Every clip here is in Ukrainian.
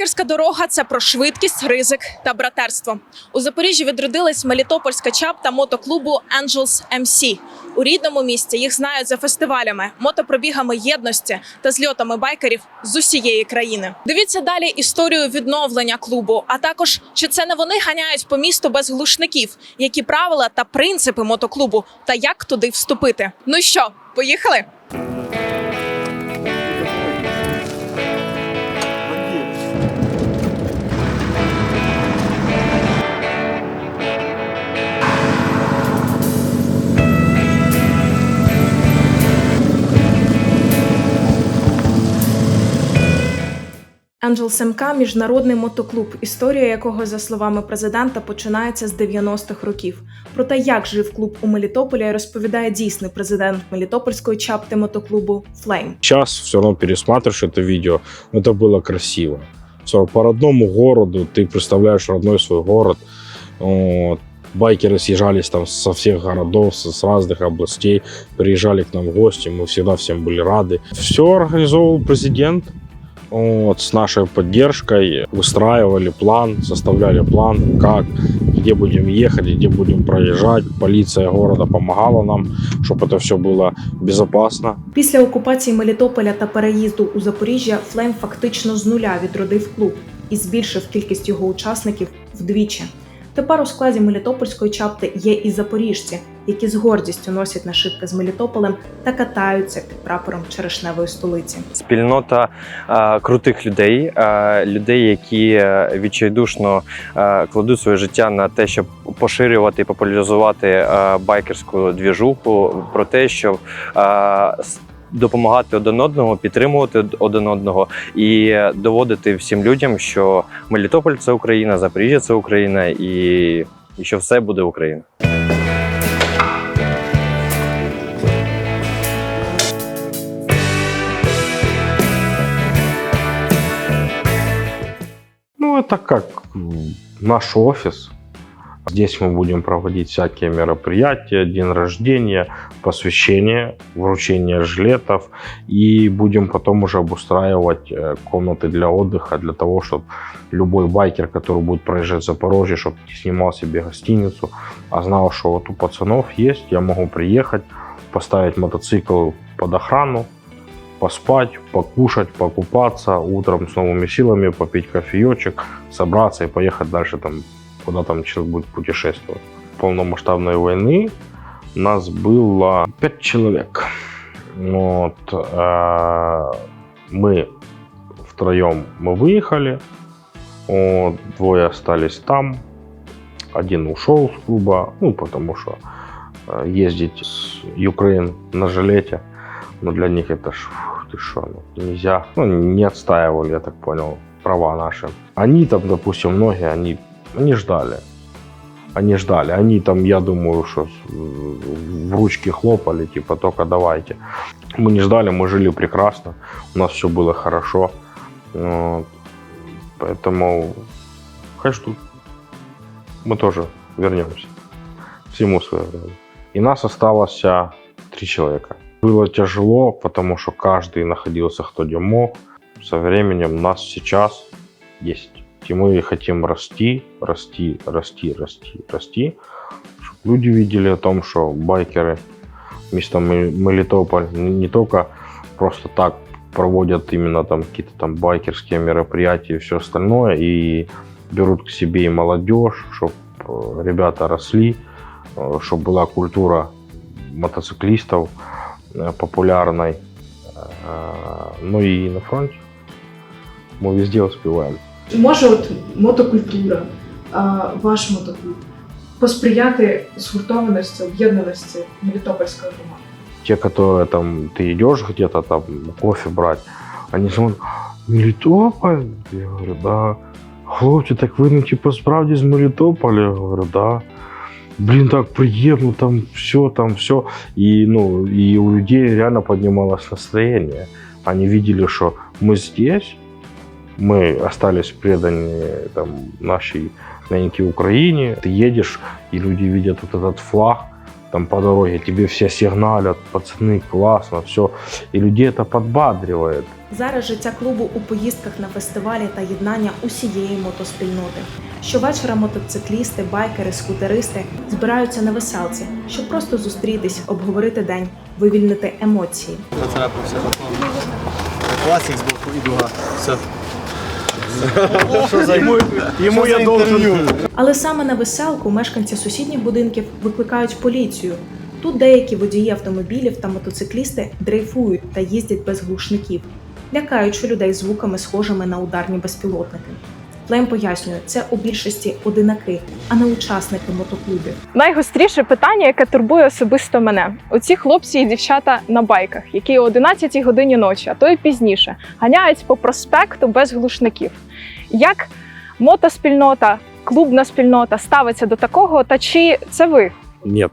Байкерська дорога це про швидкість, ризик та братерство. У Запоріжжі відродилась Мелітопольська чапта мотоклубу Angels MC. У рідному місті їх знають за фестивалями, мотопробігами єдності та зльотами байкерів з усієї країни. Дивіться далі історію відновлення клубу, а також чи це не вони ганяють по місту без глушників, які правила та принципи мотоклубу, та як туди вступити. Ну що, поїхали? Angels MK – міжнародний мотоклуб, історія якого, за словами президента, починається з 90-х років. Про те, як жив клуб у Мелітополі, розповідає дійсний президент Мелітопольської чапти мотоклубу Flame. Сейчас все равно пересматриваешь это видео, но это было красиво. Все, по родному городу ты представляешь родной свой город. Вот. Байкеры съезжались там со всех городов, с, с разных областей, приезжали к нам в гости, мы всегда всем были рады. Все организовывал президент. Вот, с нашей поддержкой выстраивали план, составляли план, как, где будем ехать, где будем проезжать. Полиция города помогала нам, чтобы это все было безопасно. Після окупації Мелітополя та переїзду у Запоріжжя Флейм фактично з нуля відродив клуб і збільшив кількість його учасників вдвічі. Тепер у складі Мелітопольської чапти є і запоріжці, які з гордістю носять нашивки з Мелітополем та катаються під прапором черешневої столиці. спільнота е, крутих людей, е, людей, які е, відчайдушно е, кладуть своє життя на те, щоб поширювати і популяризувати е, байкерську двіжуху, про те, щоб е, допомагати один одному, підтримувати один одного і доводити всім людям, що Мелітополь це Україна, Запоріжжя це Україна, і, і що все буде Україна. Ну, это как наш офис. Здесь мы будем проводить всякие мероприятия, день рождения, посвящение, вручение жилетов. И будем потом уже обустраивать э, комнаты для отдыха, для того, чтобы любой байкер, который будет проезжать Запорожье, чтобы снимал себе гостиницу, а знал, что вот у пацанов есть, я могу приехать, поставить мотоцикл под охрану, поспать, покушать, покупаться, утром с новыми силами попить кофеечек, собраться и поехать дальше там, куда там человек будет путешествовать. Полномасштабной войны нас было пять человек. Вот, э, мы втроем мы выехали, двое остались там, один ушел с клуба, ну, потому что э, ездить с Украин на жилете, но для них это ж, ты шо, ну, нельзя. Ну, не отстаивали, я так понял, права наши. Они там, допустим, многие, они, они ждали. Они ждали. Они там, я думаю, что в ручки хлопали, типа, только давайте. Мы не ждали, мы жили прекрасно. У нас все было хорошо. Вот. Поэтому ждут. Мы тоже вернемся. Всему свое время. И нас осталось а, три человека. Было тяжело, потому что каждый находился кто где мог. Со временем нас сейчас есть. И мы хотим расти, расти, расти, расти, расти. Чтоб люди видели о том, что байкеры место Мел- Мелитополь не только просто так проводят именно там какие-то там байкерские мероприятия и все остальное, и берут к себе и молодежь, чтобы ребята росли, чтобы была культура мотоциклистов э, популярной. Э, Ну и на фронте мы везде успеваем. Може, от мотокультура, а, ваш мотоклуб, посприяти згуртованості, об'єднаності Мелітопольської громади? Те, которые там, ты идешь где-то там кофе брать, они смотрят, Мелитополь? Я говорю, да. Хлопці, так ви ну, типу, справді з Мелітополя? Я говорю, да. Блін, так приємно, там все, там все. И, ну, и у людей реально поднималось настроение. Они видели, что мы здесь, мы остались преданы там, нашей ненькой Украине. Ты едешь, и люди видят вот этот флаг, там по дороге, тебе все сигналят, пацаны, классно, все. И людей это подбадривает. Зараз життя клубу у поїздках на фестивалі та єднання усієї мотоспільноти. Щовечора мотоциклісти, байкери, скутеристи збираються на веселці, щоб просто зустрітись, обговорити день, вивільнити емоції. Поцарапався. Класик з боку і дуга. Все. Йому, йому я должен. Але саме на веселку мешканці сусідніх будинків викликають поліцію. Тут деякі водії автомобілів та мотоциклісти дрейфують та їздять без глушників, лякаючи людей звуками, схожими на ударні безпілотники. Флейм пояснює, це у більшості одинаки, а не учасники мотоклубів. Найгостріше питання, яке турбує особисто мене: оці хлопці і дівчата на байках, які о 11 годині ночі, а то й пізніше, ганяють по проспекту без глушників. Як мотоспільнота, клубна спільнота ставиться до такого, та чи це ви? Нет,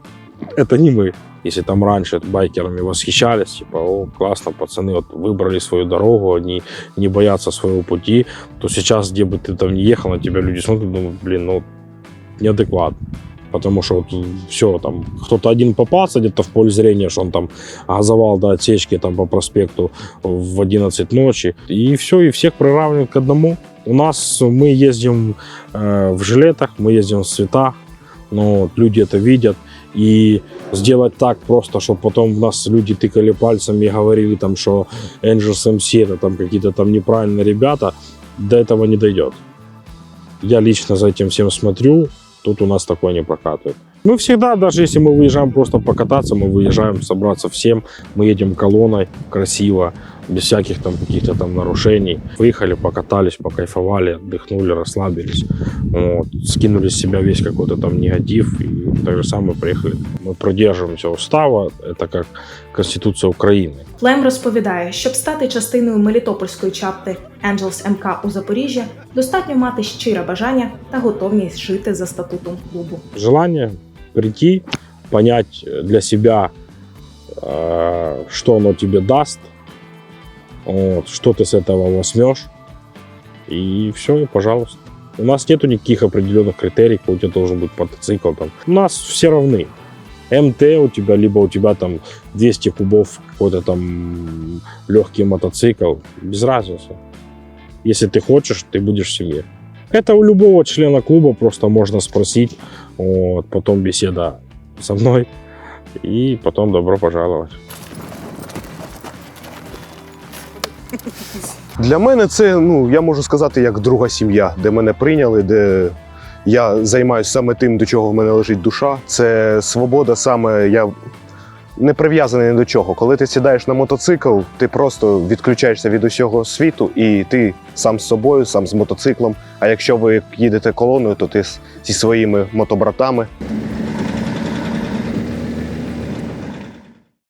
это не мы. Если там раньше байкерами восхищались, типа, о, классно, пацаны вот выбрали свою дорогу, они не боятся своего пути, то сейчас, где бы ты там ни ехал, на тебя люди смотрят, думают, блин, ну, неадекватно. Потому что вот все, там, кто-то один попался где-то в поле зрения, что он там газовал до отсечки там по проспекту в 11 ночи, и все, и всех приравнивают к одному. У нас мы ездим э, в жилетах, мы ездим в цветах, но вот люди это видят, и сделать так просто, чтобы потом в нас люди тыкали пальцами и говорили там, что Angels MC это там какие-то там неправильные ребята, до этого не дойдет. Я лично за этим всем смотрю, тут у нас такое не прокатывает. Мы всегда, даже если мы выезжаем просто покататься, мы выезжаем собраться всем, мы едем колонной красиво, без всяких там каких-то там нарушений. Выехали, покатались, покайфовали, отдохнули, расслабились, вот, скинули с себя весь какой-то там негатив и так же самое приехали. Мы продерживаемся устава, это как Конституция Украины. Флейм розповідає, щоб стати частиною Мелітопольської чапти Angels МК у Запоріжжі, достатньо мати щире бажання та готовність жити за статутом клубу. Желание прийти, понять для себя, э, что оно тебе даст, Вот, что ты с этого возьмешь, и все, пожалуйста. У нас нету никаких определенных критерий, какой у тебя должен быть мотоцикл. Там. У нас все равны. МТ у тебя, либо у тебя там 200 кубов какой-то там легкий мотоцикл, без разницы. Если ты хочешь, ты будешь в семье. Это у любого члена клуба просто можно спросить, вот, потом беседа со мной, и потом добро пожаловать. Для мене це, ну я можу сказати, як друга сім'я, де мене прийняли, де я займаюся саме тим, до чого в мене лежить душа. Це свобода, саме я не прив'язаний до чого. Коли ти сідаєш на мотоцикл, ти просто відключаєшся від усього світу, і ти сам з собою, сам з мотоциклом. А якщо ви їдете колоною, то ти зі своїми мотобратами.